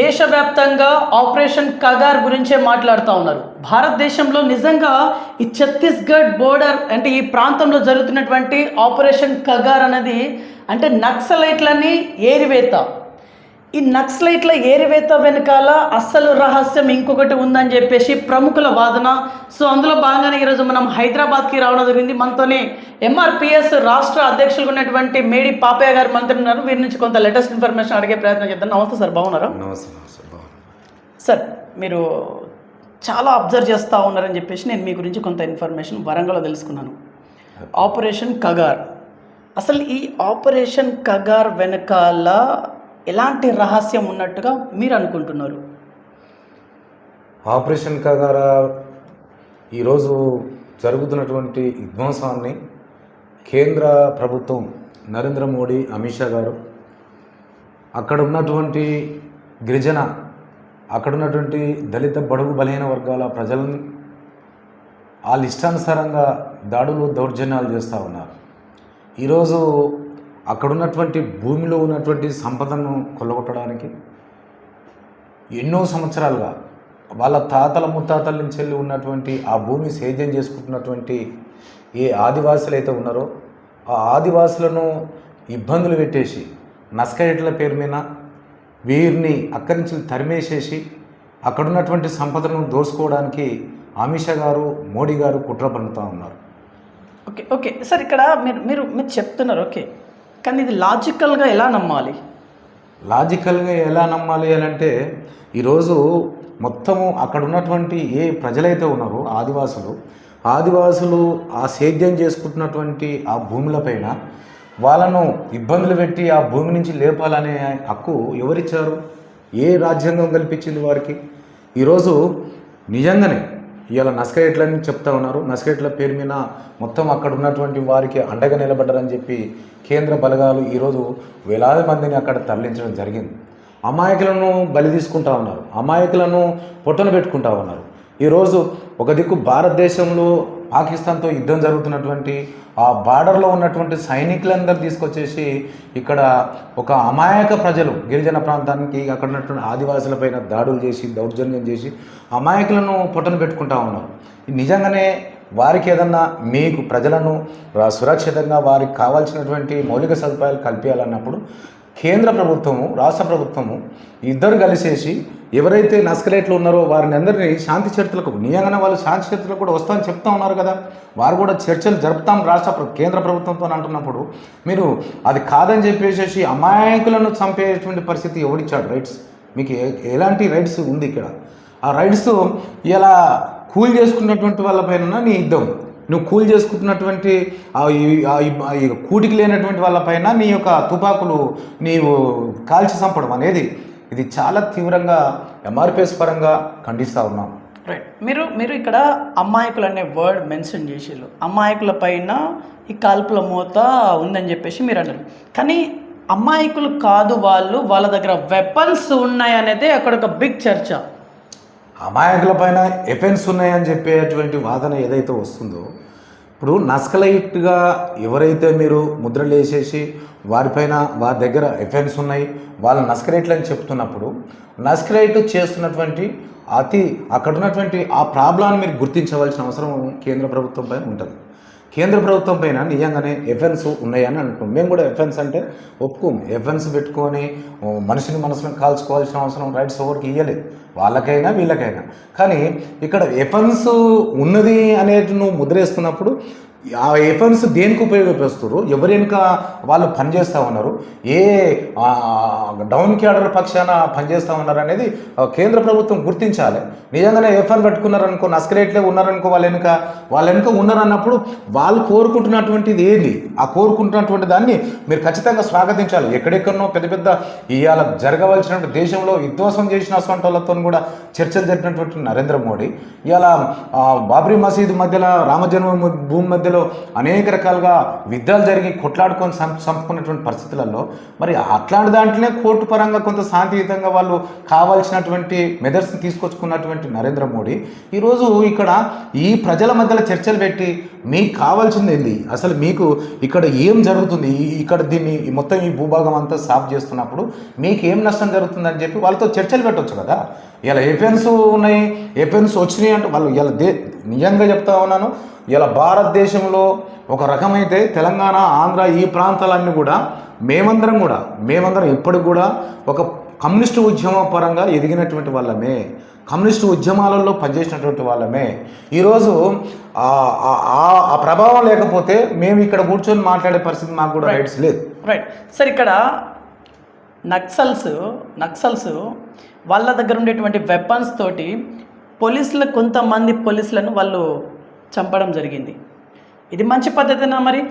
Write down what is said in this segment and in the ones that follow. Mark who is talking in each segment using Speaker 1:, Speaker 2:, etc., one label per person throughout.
Speaker 1: దేశవ్యాప్తంగా ఆపరేషన్ కగార్ గురించే మాట్లాడుతూ ఉన్నారు. భారతదేశంలో నిజంగా ఈ ఛత్తీస్గఢ్ బోర్డర్ అంటే ఈ ప్రాంతంలో జరుగుతున్నటువంటి ఆపరేషన్ కగార్ అనేది అంటే నక్సలైట్లని ఏరివేత. ఈ నక్సలైట్ల ఏరివేత వెనకాల అస్సలు రహస్యం ఇంకొకటి ఉందని చెప్పేసి ప్రముఖుల వాదన. సో అందులో భాగంగానే ఈరోజు మనం హైదరాబాద్కి రావడం జరిగింది. మనతోనే ఎంఆర్పిఎస్ రాష్ట్ర అధ్యక్షులుగా ఉన్నటువంటి మేడి పాపయ్య గారు మంత్రి ఉన్నారు. వీరి నుంచి కొంత లేటెస్ట్ ఇన్ఫర్మేషన్ అడిగే ప్రయత్నం చేద్దాం. నమస్తే సార్ బాగున్నారా?
Speaker 2: నమస్తే నమస్తే బాగున్నాను
Speaker 1: సార్ మీరు చాలా అబ్జర్వ్ చేస్తూ ఉన్నారని చెప్పేసి నేను మీ గురించి కొంత ఇన్ఫర్మేషన్ వరంగల్లో తెలుసుకున్నాను. ఆపరేషన్ కగార్ అసలు ఈ ఆపరేషన్ కగార్ వెనకాల ఎలాంటి రహస్యం ఉన్నట్టుగా మీరు అనుకుంటున్నారు?
Speaker 2: ఆపరేషన్ కగార ఈరోజు జరుగుతున్నటువంటి విధ్వంసాన్ని కేంద్ర ప్రభుత్వం నరేంద్ర మోడీ అమిత్ షా గారు అక్కడ ఉన్నటువంటి గిరిజన అక్కడ ఉన్నటువంటి దళిత బడుగు బలహీన వర్గాల ప్రజలను వాళ్ళ ఇష్టానుసారంగా దాడులు దౌర్జన్యాలు చేస్తూ ఉన్నారు. ఈరోజు అక్కడున్నటువంటి భూమిలో ఉన్నటువంటి సంపదను కొల్లగొట్టడానికి ఎన్నో సంవత్సరాలుగా వాళ్ళ తాతల ముత్తాతల నుంచి వెళ్ళి ఉన్నటువంటి ఆ భూమి సేద్యం చేసుకుంటున్నటువంటి ఏ ఆదివాసులు అయితే ఉన్నారో ఆ ఆదివాసులను ఇబ్బందులు పెట్టేసి నస్కరేట్ల పేరు మీద వీరిని అక్కడి నుంచి తరిమేసేసి అక్కడున్నటువంటి సంపదను దోసుకోవడానికి అమిత్ షా గారు మోడీ గారు కుట్ర పన్నుతూ ఉన్నారు.
Speaker 1: Okay okay. సార్ ఇక్కడ మీరు మీరు మీరు చెప్తున్నారు ఓకే. కానీ ఇది లాజికల్గా ఎలా నమ్మాలి?
Speaker 2: లాజికల్గా ఎలా నమ్మాలి అని అంటే ఈరోజు మొత్తము అక్కడ ఉన్నటువంటి ఏ ప్రజలైతే ఉన్నారో ఆదివాసులు ఆదివాసులు ఆ సేద్యం చేసుకుంటున్నటువంటి ఆ భూములపైన వాళ్ళను ఇబ్బందులు పెట్టి ఆ భూమి నుంచి లేపాలనే హక్కు ఎవరిచ్చారు? ఏ రాజ్యాంగం కల్పించింది వారికి? ఈరోజు నిజంగానే ఇవాళ నస్కరేట్లని చెప్తా ఉన్నారు. నస్కరేట్ల పేరు మీద మొత్తం అక్కడ ఉన్నటువంటి వారికి అండగా నిలబడ్డారని చెప్పి కేంద్ర బలగాలు ఈరోజు వేలాది మందిని అక్కడ తరలించడం జరిగింది. అమాయకులను బలి తీసుకుంటా ఉన్నారు. అమాయకులను పొట్టన పెట్టుకుంటా ఉన్నారు. ఈరోజు ఒక దిక్కు భారతదేశంలో పాకిస్తాన్తో యుద్ధం జరుగుతున్నటువంటి ఆ బార్డర్లో ఉన్నటువంటి సైనికులందరూ తీసుకొచ్చేసి ఇక్కడ ఒక అమాయక ప్రజలు గిరిజన ప్రాంతానికి అక్కడ ఉన్నటువంటి ఆదివాసులపైన దాడులు చేసి దౌర్జన్యం చేసి అమాయకులను పొట్టన పెట్టుకుంటా ఉన్నారు. నిజంగానే వారికి ఏదన్నా మీకు ప్రజలను సురక్షితంగా వారికి కావాల్సినటువంటి మౌలిక సదుపాయాలు కల్పించాలన్నప్పుడు కేంద్ర ప్రభుత్వము రాష్ట్ర ప్రభుత్వము ఇద్దరు కలిసేసి ఎవరైతే నస్కరేట్లు ఉన్నారో వారిని అందరినీ శాంతి చర్చలకు నిజంగానే వాళ్ళు శాంతి చర్చలకు కూడా వస్తామని చెప్తా ఉన్నారు కదా. వారు కూడా చర్చలు జరుపుతాం రాష్ట్ర కేంద్ర ప్రభుత్వంతో అంటున్నప్పుడు మీరు అది కాదని చెప్పేసి అమాయకులను చంపేటువంటి పరిస్థితి ఎవడిచ్చాడు రైట్స్? మీకు ఎలాంటి రైట్స్ ఉంది ఇక్కడ? ఆ రైట్స్ ఇలా కూల్ చేసుకున్నటువంటి వాళ్ళపైన నీ యుద్ధం. నువ్వు కూల్ చేసుకుంటున్నటువంటి కూటికి లేనటువంటి వాళ్ళపైన నీ యొక్క తుపాకులు నీవు కాల్చి చంపడం అనేది ఇది చాలా తీవ్రంగా ఎంఆర్పిఎస్ పరంగా ఖండిస్తూ ఉన్నాం.
Speaker 1: రైట్ మీరు మీరు ఇక్కడ అమాయకులు అనే వర్డ్ మెన్షన్ చేసారు అమాయకుల పైన ఈ కాల్పుల మూత ఉందని చెప్పేసి మీరు అన్నారు. కానీ అమాయకులు కాదు వాళ్ళు వాళ్ళ దగ్గర వెపన్స్ ఉన్నాయనేది అక్కడ ఒక బిగ్ చర్చ.
Speaker 2: అమాయకుల పైన ఎఫెన్స్ ఉన్నాయని చెప్పేటువంటి వాదన ఏదైతే వస్తుందో ఇప్పుడు నస్కలైట్గా ఎవరైతే మీరు ముద్రలు వేసేసి వారిపైన వారి దగ్గర ఎఫెన్స్ ఉన్నాయి వాళ్ళ నస్కరేట్లు అని చెప్తున్నప్పుడు నస్కలైట్ చేస్తున్నటువంటి అతి అక్కడ ఉన్నటువంటి ఆ ప్రాబ్లాన్ని మీరు గుర్తించవలసిన అవసరం కేంద్ర ప్రభుత్వంపై ఉంటుంది. కేంద్ర ప్రభుత్వం పైన నిజంగానే ఎఫెన్స్ ఉన్నాయని అంటున్నాం మేము కూడా ఎఫెన్స్ అంటే ఒప్పుకోము ఎఫెన్స్ పెట్టుకొని మనిషిని మనసును కాల్చుకోవాల్సిన అవసరం రైట్స్ ఎవరికి ఇవ్వలేదు వాళ్ళకైనా వీళ్ళకైనా. కానీ ఇక్కడ ఎఫెన్స్ ఉన్నది అనేది నువ్వు ముద్రేస్తున్నప్పుడు ఆ ఎఫ్ఎంస్ దేనికి ఉపయోగపరుస్తారు ఎవరి వెనుక వాళ్ళు పనిచేస్తూ ఉన్నారు? ఏ డౌన్ క్యాడర్ పక్షాన పనిచేస్తూ ఉన్నారు అనేది కేంద్ర ప్రభుత్వం గుర్తించాలి. నిజంగానే ఎఫ్ఎన్ పెట్టుకున్నారనుకో నస్కరేట్లే ఉన్నారనుకో వాళ్ళ వెనుక వాళ్ళ వెనుక ఉన్నారన్నప్పుడు వాళ్ళు కోరుకుంటున్నటువంటిది ఏది? ఆ కోరుకుంటున్నటువంటి దాన్ని మీరు ఖచ్చితంగా స్వాగతించాలి. ఎక్కడెక్కడనో పెద్ద పెద్ద ఇవాళ జరగవలసినటువంటి దేశంలో విధ్వంసం చేసిన అసంటి వాళ్ళతో కూడా చర్చలు జరిపినటువంటి నరేంద్ర మోడీ. ఇవాళ బాబ్రీ మసీద్ మధ్యలో రామజన్మ భూమి మధ్యలో అనేక రకాలుగా యుద్ధాలు జరిగి కొట్లాడుకొని సంపుకున్నటువంటి చంపుకున్నటువంటి పరిస్థితులలో మరి అట్లాంటి దాంట్లోనే కోర్టు పరంగా కొంత శాంతియుతంగా వాళ్ళు కావాల్సినటువంటి మెదర్స్ని తీసుకొచ్చుకున్నటువంటి నరేంద్ర మోడీ ఈరోజు ఇక్కడ ఈ ప్రజల మధ్యలో చర్చలు పెట్టి మీకు కావాల్సింది ఏంది? అసలు మీకు ఇక్కడ ఏం జరుగుతుంది? ఈ- ఇక్కడ దీన్ని మొత్తం ఈ భూభాగం అంతా సాఫ్ చేస్తున్నప్పుడు మీకు ఏం నష్టం జరుగుతుందని చెప్పి వాళ్ళతో చర్చలు పెట్టవచ్చు కదా. ఇలా ఏపెన్స్ ఉన్నాయి ఏపెన్స్ వచ్చినాయి అంటే వాళ్ళు ఇలా దే నిజంగా చెప్తా ఉన్నాను. ఇలా భారతదేశంలో ఒక రకమైతే తెలంగాణ ఆంధ్ర ఈ ప్రాంతాలన్నీ కూడా మేమందరం కూడా మేమందరం ఇప్పటికి కూడా ఒక కమ్యూనిస్టు ఉద్యమ పరంగా ఎదిగినటువంటి వాళ్ళమే కమ్యూనిస్టు ఉద్యమాలలో పనిచేసినటువంటి వాళ్ళమే. ఈరోజు ఆ- ప్రభావం లేకపోతే మేము ఇక్కడ కూర్చొని మాట్లాడే పరిస్థితి మాకు కూడా రైట్స్ లేదు.
Speaker 1: రైట్ సార్ ఇక్కడ నక్సల్స్ నక్సల్స్ వాళ్ళ దగ్గర ఉండేటువంటి వెపన్స్ తోటి పోలీసులు కొంతమంది పోలీసులను వాళ్ళు చంపడం జరిగింది. ఇది మంచి పద్ధతేనా మరి?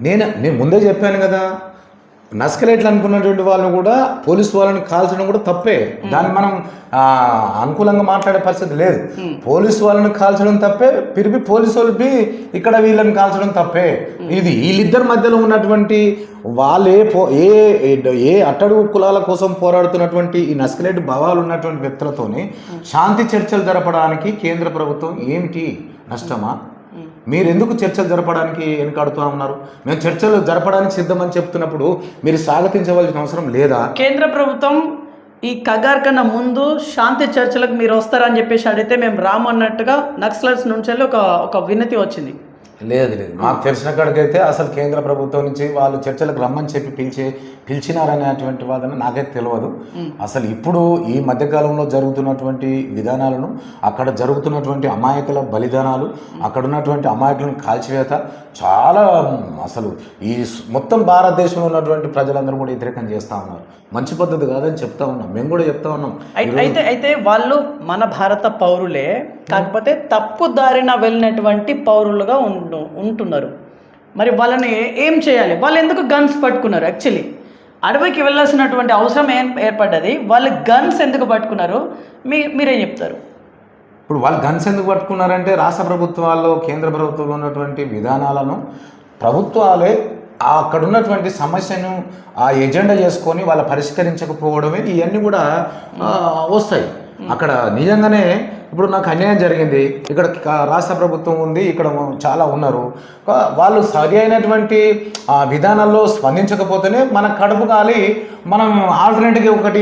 Speaker 2: నేను నేను ముందే చెప్పాను కదా నస్కలేట్లు అనుకున్నటువంటి వాళ్ళు కూడా పోలీసు వాళ్ళని కాల్చడం కూడా తప్పే. దాన్ని మనం అనుకూలంగా మాట్లాడే పరిస్థితి లేదు. పోలీసు వాళ్ళని కాల్చడం తప్పే పిరిపి పోలీసు వాళ్ళకి ఇక్కడ వీళ్ళని కాల్చడం తప్పే. ఇది వీళ్ళిద్దరి మధ్యలో ఉన్నటువంటి వాళ్ళు ఏ పో ఏ ఏ- ఏ అట్టడుగు కులాల కోసం పోరాడుతున్నటువంటి ఈ నస్కలేట్ భావాలు ఉన్నటువంటి వ్యక్తులతోని శాంతి చర్చలు జరపడానికి కేంద్ర ప్రభుత్వం ఏమిటి నష్టమా? మీరు ఎందుకు చర్చలు జరపడానికి వెనుకాడుతూ ఉన్నారు? మేము చర్చలు జరపడానికి సిద్ధమని చెప్తున్నప్పుడు మీరు స్వాగతించవలసిన అవసరం లేదా?
Speaker 1: కేంద్ర ప్రభుత్వం ఈ కగార్ కన్నా ముందు శాంతి చర్చలకు మీరు వస్తారని చెప్పేసి అడిగితే మేము రాము అన్నట్టుగా నక్సలర్స్ నుంచి ఒక ఒక వినతి వచ్చింది.
Speaker 2: లేదు లేదు. మాకు తెలిసిన కాడికైతే అసలు కేంద్ర ప్రభుత్వం నుంచి వాళ్ళు చర్చలకు రమ్మని చెప్పి పిలిచే పిలిచినారనేటువంటి వాదన నాకైతే తెలియదు అసలు ఇప్పుడు ఈ మధ్యకాలంలో జరుగుతున్నటువంటి విధానాలను అక్కడ జరుగుతున్నటువంటి అమాయకుల బలిదానాలు అక్కడ ఉన్నటువంటి అమాయకులను కాల్చివేత చాలా అసలు ఈ మొత్తం భారతదేశంలో ఉన్నటువంటి ప్రజలందరూ కూడా వ్యతిరేకం చేస్తూ ఉన్నారు. మంచి పద్ధతి కాదని చెప్తా ఉన్నాం. మేము కూడా చెప్తా ఉన్నాం.
Speaker 1: అయి- అయితే అయితే వాళ్ళు మన భారత పౌరులే కాకపోతే తప్పు దారిన వెళ్ళినటువంటి పౌరులుగా ఉండు ఉంటున్నారు. మరి వాళ్ళని ఏం చేయాలి? వాళ్ళు ఎందుకు గన్స్ పట్టుకున్నారు? యాక్చువల్లీ అడవికి వెళ్ళాల్సినటువంటి అవసరం ఏం ఏర్పడ్డది? వాళ్ళు గన్స్ ఎందుకు పట్టుకున్నారు? మీ మీరేం చెప్తారు?
Speaker 2: ఇప్పుడు వాళ్ళు గన్స్ ఎందుకు పట్టుకున్నారంటే రాష్ట్ర ప్రభుత్వాల్లో కేంద్ర ప్రభుత్వంలో ఉన్నటువంటి విధానాలను ప్రభుత్వాలే అక్కడ ఉన్నటువంటి సమస్యను ఆ ఎజెండా చేసుకొని వాళ్ళు పరిష్కరించకపోవడమే ఇవన్నీ కూడా వస్తాయి. అక్కడ నిజంగానే ఇప్పుడు నాకు అన్యాయం జరిగింది. ఇక్కడ రాష్ట్ర ప్రభుత్వం ఉంది ఇక్కడ చాలా ఉన్నారు. వాళ్ళు సరి అయినటువంటి విధానాల్లో స్పందించకపోతేనే మన కడుపు కాలి మనం ఆల్టర్నేట్గా ఒకటి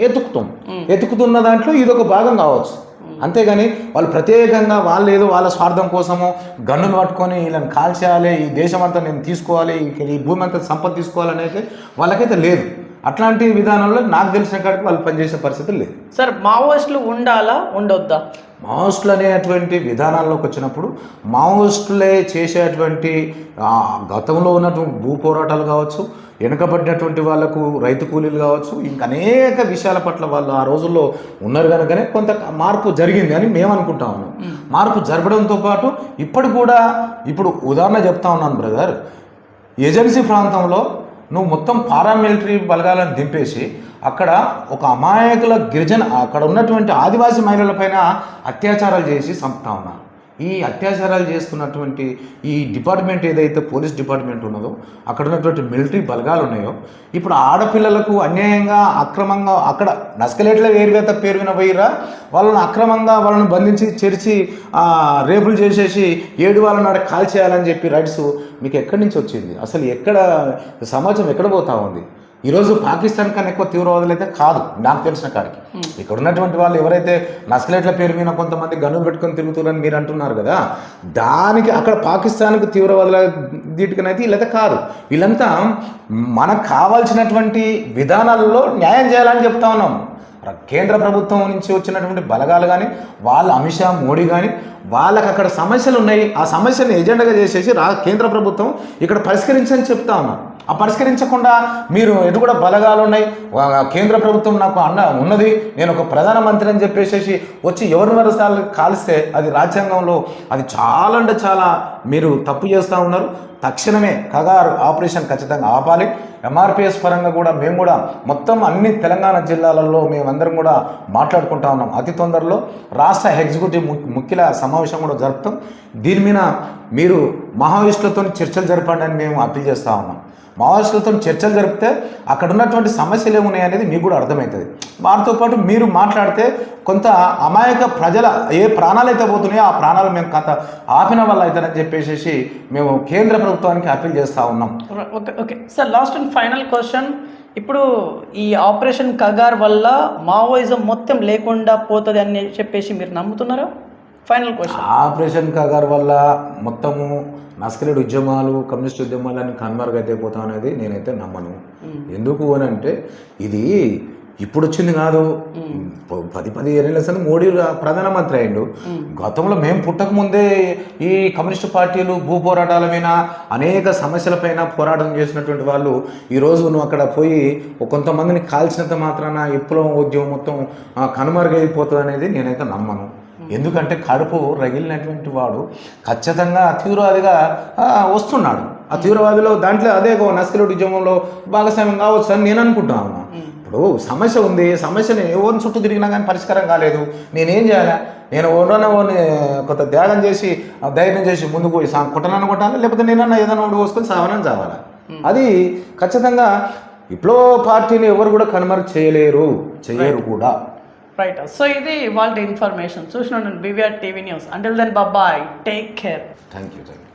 Speaker 2: ఎతుకుతాం. ఎతుకుతున్న దాంట్లో ఇది ఒక భాగం కావచ్చు. అంతేగాని వాళ్ళు ప్రత్యేకంగా వాళ్ళు ఏదో వాళ్ళ స్వార్థం కోసము గన్నును పట్టుకొని వీళ్ళని కాల్చేయాలి ఈ దేశం అంతా నేను తీసుకోవాలి ఈ- భూమి అంతా సంపద తీసుకోవాలని అయితే వాళ్ళకైతే లేదు. అట్లాంటి విధానంలో నాకు తెలిసిన కాడికి వాళ్ళు పనిచేసే పరిస్థితి లేదు.
Speaker 1: సార్ మావోయిస్టులు ఉండాలా ఉండొద్దా?
Speaker 2: మావోయిస్టులు అనేటువంటి విధానాల్లోకి వచ్చినప్పుడు మావోయిస్టులే చేసేటువంటి గతంలో ఉన్నటువంటి భూ పోరాటాలు కావచ్చు వెనుకబడినటువంటి వాళ్ళకు రైతు కూలీలు కావచ్చు ఇంకా అనేక విషయాల పట్ల వాళ్ళు ఆ రోజుల్లో ఉన్నారు కనుకనే కొంత మార్పు జరిగింది అని మేము అనుకుంటా ఉన్నాం మార్పు జరగడంతో పాటు ఇప్పుడు కూడా ఇప్పుడు ఉదాహరణ చెప్తా ఉన్నాను బ్రదర్. ఏజెన్సీ ప్రాంతంలో నువ్వు మొత్తం పారామిలిటరీ బలగాలను దింపేసి అక్కడ ఒక అమాయకుల గిరిజన అక్కడ ఉన్నటువంటి ఆదివాసీ మహిళలపైన అత్యాచారాలు చేసి చంపుతా ఉన్నారు. ఈ అత్యాచారాలు చేస్తున్నటువంటి ఈ డిపార్ట్మెంట్ ఏదైతే పోలీస్ డిపార్ట్మెంట్ ఉన్నదో అక్కడ ఉన్నటువంటి మిలిటరీ బలగాలు ఉన్నాయో ఇప్పుడు ఆడపిల్లలకు అన్యాయంగా అక్రమంగా అక్కడ నస్కలేట్ల వేరువేత పేరున పోయిరా వాళ్ళని అక్రమంగా వాళ్ళని బంధించి చెరిచి రేపులు చేసేసి ఏడు వాళ్ళని ఆడ కాల్ చేయాలని చెప్పి రైట్స్ మీకు ఎక్కడి నుంచి వచ్చింది? అసలు ఎక్కడ సమాజం ఎక్కడ పోతా ఉంది? ఈరోజు పాకిస్తాన్ కన్నా ఎక్కువ తీవ్రవాదులు అయితే కాదు నాకు తెలిసిన కాడికి. ఇక్కడ ఉన్నటువంటి వాళ్ళు ఎవరైతే నక్సలైట్ల పేరు మీద కొంతమంది గన్నులు పెట్టుకొని తిరుగుతున్నారని మీరు అంటున్నారు కదా దానికి అక్కడ పాకిస్తాన్కి తీవ్రవాదుల దీటికనైతే వీళ్ళైతే కాదు. వీళ్ళంతా మనకు కావాల్సినటువంటి విధానాలలో న్యాయం చేయాలని చెప్తా ఉన్నాం. కేంద్ర ప్రభుత్వం నుంచి వచ్చినటువంటి బలగాలు కానీ వాళ్ళ అమిత్ షా మోడీ కానీ వాళ్ళకి అక్కడ సమస్యలు ఉన్నాయి. ఆ సమస్యను ఎజెండాగా చేసేసి రా కేంద్ర ప్రభుత్వం ఇక్కడ పరిష్కరించని చెప్తా ఉన్నాం. ఆ పరిష్కరించకుండా మీరు ఎటు కూడా బలగాలు ఉన్నాయి. కేంద్ర ప్రభుత్వం నాకు అన్న ఉన్నది. నేను ఒక ప్రధానమంత్రి అని చెప్పేసి వచ్చి ఎవరి వరసాలు కాలిస్తే అది రాజ్యాంగంలో అది చాలా అంటే చాలా మీరు తప్పు చేస్తూ ఉన్నారు తక్షణమే కగారు ఆపరేషన్ ఖచ్చితంగా ఆపాలి. ఎంఆర్పిఎస్ పరంగా కూడా మేము కూడా మొత్తం అన్ని తెలంగాణ జిల్లాలలో మేమందరం కూడా మాట్లాడుకుంటా ఉన్నాం. అతి తొందరలో రాష్ట్ర ఎగ్జిక్యూటివ్ ముఖ్యుల సమావేశం కూడా జరుపుతాం. దీని మీద మీరు మహావిష్ణులతో చర్చలు జరపండి అని మేము అప్పీల్ చేస్తూ ఉన్నాం. మావోయిస్టులతో చర్చలు జరిపితే అక్కడ ఉన్నటువంటి సమస్యలు ఏమున్నాయి అనేది మీకు కూడా అర్థమవుతుంది. వారితో పాటు మీరు మాట్లాడితే కొంత అమాయక ప్రజల ఏ ప్రాణాలు అయితే పోతున్నాయో ఆ ప్రాణాలు మేము కథ ఆపిన వల్ల అవుతారని చెప్పేసి మేము కేంద్ర ప్రభుత్వానికి అప్పీల్ చేస్తూ ఉన్నాం.
Speaker 1: Okay okay. Sir last and final question. ఇప్పుడు ఈ ఆపరేషన్ కగార్ వల్ల మావోయిజం మొత్తం లేకుండా పోతుంది అని చెప్పేసి మీరు నమ్ముతున్నారా? Final question.
Speaker 2: ఆపరేషన్ కగార్ వల్ల మొత్తము నస్కలేడు ఉద్యమాలు కమ్యూనిస్ట్ ఉద్యమాలన్నీ కన్మరుగైతే పోతాం అనేది నేనైతే నమ్మను. ఎందుకు అని అంటే ఇది ఇప్పుడు వచ్చింది కాదు పది పది ఏళ్ళ అసలు మోడీ ప్రధానమంత్రి అయిండు గతంలో మేము పుట్టక ముందే ఈ కమ్యూనిస్ట్ పార్టీలు భూ పోరాటాల మీద అనేక సమస్యలపైన పోరాటం చేసినటువంటి వాళ్ళు ఈరోజు నువ్వు అక్కడ పోయి కొంతమందిని కాల్చినంత మాత్రాన విప్లవం ఉద్యమం మొత్తం కనుమరుగైపోతుంది అనేది నేనైతే నమ్మను. ఎందుకంటే కడుపు రగిలినటువంటి వాడు ఖచ్చితంగా తీవ్రవాదిగా వస్తున్నాడు. ఆ తీవ్రవాదిలో దాంట్లో అదే ఒక నస్కరుడి ఉద్యమంలో భాగస్వామ్యం కావచ్చు అని నేను అనుకుంటాను ఇప్పుడు సమస్య ఉంది సమస్యని ఎవరిని చుట్టూ తిరిగినా కానీ పరిష్కారం కాలేదు. నేనేం చేయాలి? నేను ఓనన్నా ఓని కొంత త్యాగం చేసి ధైర్యం చేసి ముందుకు పోయి కొట్టనన్న కొట్టాలి? లేకపోతే నేనన్నా ఏదైనా ఒకటి పోసుకొని సావనని చావాలి? అది ఖచ్చితంగా విప్లవ పార్టీని ఎవరు కూడా కనుమరుగు చేయలేరు. చేయరు కూడా.
Speaker 1: రైట్ సో ఇది వాళ్ళ ఇన్ఫర్మేషన్ చూసిన BVR TV news until then బాబాయ్ take care
Speaker 2: thank you thank you